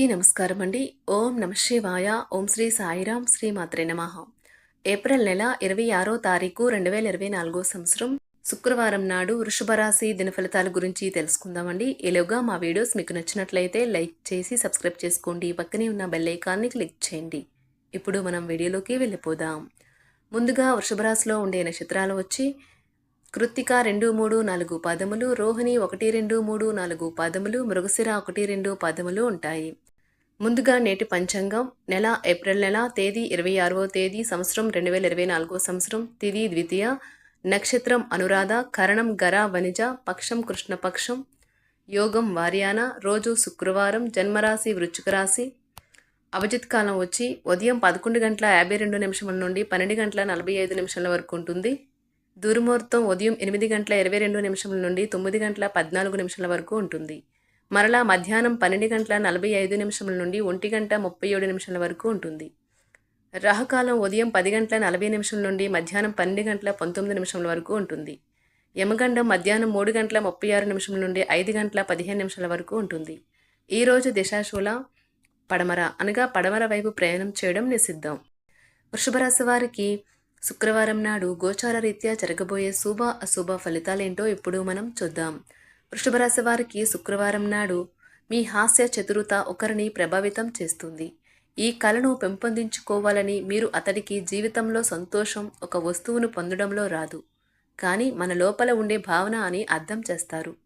అందరికీ నమస్కారం అండి ఓం నమ శివాయ. ఓం శ్రీ సాయిరాం శ్రీ మాత్రే నమ. ఏప్రిల్ నెల ఇరవై ఆరో తారీఖు రెండు వేల ఇరవై నాలుగో సంవత్సరం శుక్రవారం నాడు వృషభ రాశి దినఫలితాల గురించి తెలుసుకుందామండి. ఈలోగా మా వీడియోస్ మీకు నచ్చినట్లయితే లైక్ చేసి సబ్స్క్రైబ్ చేసుకోండి. పక్కనే ఉన్న బెల్ ఐకాన్ని క్లిక్ చేయండి. ఇప్పుడు మనం వీడియోలోకి వెళ్ళిపోదాం. ముందుగా వృషభ రాశిలో ఉండే నక్షత్రాలు వచ్చి కృత్తిక రెండు మూడు నాలుగు పదములు రోహిణి ఒకటి రెండు మూడు నాలుగు పదములు మృగశిర ఒకటి రెండు పదములు ఉంటాయి. ముందుగా నేటి పంచాంగం నెల ఏప్రిల్ నెల తేదీ ఇరవై ఆరవ తేదీ సంవత్సరం రెండు వేల ఇరవై నాలుగో సంవత్సరం తిది ద్వితీయ నక్షత్రం అనురాధ కరణం గర వనిజ పక్షం కృష్ణపక్షం యోగం వార్యాన రోజు శుక్రవారం జన్మరాశి వృచ్చిక రాశి. అభిజిత్ కాలం వచ్చి ఉదయం పదకొండు గంటల యాభై రెండు నిమిషముల నుండి పన్నెండు గంటల నలభై ఐదు నిమిషాల వరకు ఉంటుంది. దుర్ముహూర్తం ఉదయం ఎనిమిది గంటల ఇరవై రెండు నిమిషముల నుండి తొమ్మిది గంటల పద్నాలుగు నిమిషాల వరకు ఉంటుంది. మరలా మధ్యాహ్నం పన్నెండు గంటల నలభై ఐదు నిమిషముల నుండి ఒంటి గంట ముప్పై ఏడు నిమిషాల వరకు ఉంటుంది. రాహుకాలం ఉదయం పది గంటల నలభై నిమిషం నుండి మధ్యాహ్నం పన్నెండు గంటల పంతొమ్మిది నిమిషాల వరకు ఉంటుంది. యమగండం మధ్యాహ్నం మూడు గంటల ముప్పై ఆరు నిమిషం నుండి ఐదు గంటల పదిహేను నిమిషాల వరకు ఉంటుంది. ఈరోజు దిశాశూల పడమర అనగా పడమర వైపు ప్రయాణం చేయడం నిషిద్ధం. వృషభ రాశి వారికి శుక్రవారం నాడు గోచార రీత్యా జరగబోయే శుభ అశుభ ఫలితాలేంటో ఇప్పుడు మనం చూద్దాం. వృషభరాశి వారికి శుక్రవారం నాడు మీ హాస్య చతురత ఒకరిని ప్రభావితం చేస్తుంది. ఈ కళను పెంపొందించుకోవాలని మీరు అతడికి జీవితంలో సంతోషం ఒక వస్తువును పొందడంలో రాదు. కానీ మన లోపల ఉండే భావన అని అర్థం చేస్తారు.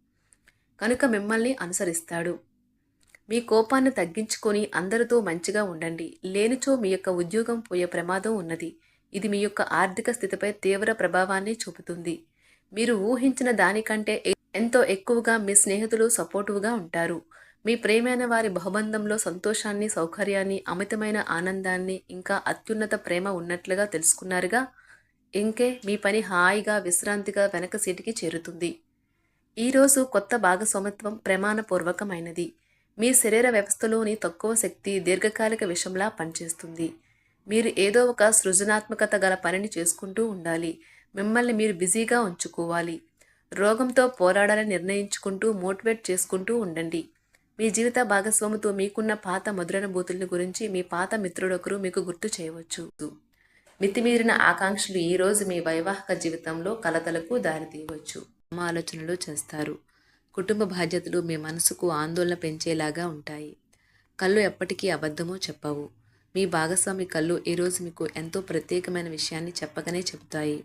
కనుక మిమ్మల్ని అనుసరిస్తాడు. మీ కోపాన్ని తగ్గించుకొని అందరితో మంచిగా ఉండండి. లేనిచో మీ యొక్క ఉద్యోగం పోయే ప్రమాదం ఉన్నది. ఇది మీ యొక్క ఆర్థిక స్థితిపై తీవ్ర ప్రభావాన్ని చూపుతుంది. మీరు ఊహించిన దానికంటే ఎంతో ఎక్కువగా మీ స్నేహితులు సపోర్టివ్గా ఉంటారు. మీ ప్రేమైన వారి బహుబంధంలో సంతోషాన్ని సౌకర్యాన్ని అమితమైన ఆనందాన్ని ఇంకా అత్యున్నత ప్రేమ ఉన్నట్లుగా తెలుసుకున్నారుగా? ఇంకే మీ పని హాయిగా విశ్రాంతిగా వెనక సీటుకి చేరుతుంది. ఈరోజు కొత్త భాగస్వామిత్వం ప్రమాణపూర్వకమైనది. మీ శరీర వ్యవస్థలోని తక్కువ శక్తి దీర్ఘకాలిక విషంలా పనిచేస్తుంది. మీరు ఏదో ఒక సృజనాత్మకత గల పనిని చేసుకుంటూ ఉండాలి. మిమ్మల్ని మీరు బిజీగా ఉంచుకోవాలి. రోగంతో పోరాడాలని నిర్ణయించుకుంటూ మోటివేట్ చేసుకుంటూ ఉండండి. మీ జీవిత భాగస్వామితో మీకున్న పాత మధురానుభూతుల గురించి మీ పాత మిత్రుడొకరు మీకు గుర్తు చేయవచ్చు. మితిమీరిన ఆకాంక్షలు ఈ రోజు మీ వైవాహిక జీవితంలో కలతలకు దారితీయవచ్చు. ఆలోచనలు చేస్తారు. కుటుంబ బాధ్యతలు మీ మనసుకు ఆందోళన పెంచేలాగా ఉంటాయి. కళ్ళు ఎప్పటికీ అబద్ధమో చెప్పవు. మీ భాగస్వామి కళ్ళు ఈరోజు మీకు ఎంతో ప్రత్యేకమైన విషయాన్ని చెప్పకనే చెబుతాయి.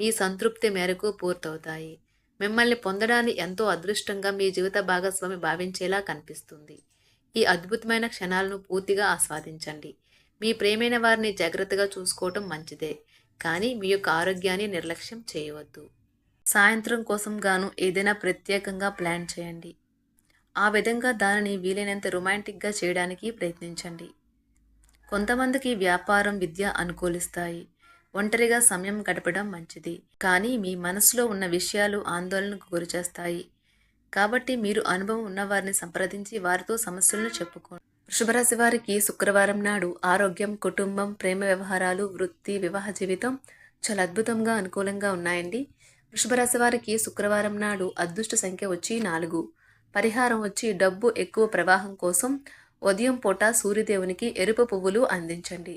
మీ సంతృప్తి మేరకు పూర్తవుతాయి. మిమ్మల్ని పొందడాన్ని ఎంతో అదృష్టంగా మీ జీవిత భాగస్వామి భావించేలా కనిపిస్తుంది. ఈ అద్భుతమైన క్షణాలను పూర్తిగా ఆస్వాదించండి. మీ ప్రేమైన వారిని జాగ్రత్తగా చూసుకోవటం మంచిదే కానీ మీ యొక్క ఆరోగ్యాన్ని నిర్లక్ష్యం చేయవద్దు. సాయంత్రం కోసం గాను ఏదైనా ప్రత్యేకంగా ప్లాన్ చేయండి. ఆ విధంగా దానిని వీలైనంత రొమాంటిక్గా చేయడానికి ప్రయత్నించండి. కొంతమందికి వ్యాపారం విద్య అనుకూలిస్తాయి. ఒంటరిగా సమయం గడపడం మంచిది. కానీ మీ మనసులో ఉన్న విషయాలు ఆందోళనకు గురిచేస్తాయి. కాబట్టి మీరు అనుభవం ఉన్నవారిని సంప్రదించి వారితో సమస్యలను చెప్పుకోండి. వృషభరాశి వారికి శుక్రవారం నాడు ఆరోగ్యం కుటుంబం ప్రేమ వ్యవహారాలు వృత్తి వివాహ జీవితం చాలా అద్భుతంగా అనుకూలంగా ఉన్నాయండి. వృషభరాశి వారికి శుక్రవారం నాడు అదృష్ట సంఖ్య వచ్చి నాలుగు. పరిహారం వచ్చి డబ్బు ఎక్కువ ప్రవాహం కోసం ఉదయం పూట సూర్యదేవునికి ఎరుపు పువ్వులు అందించండి.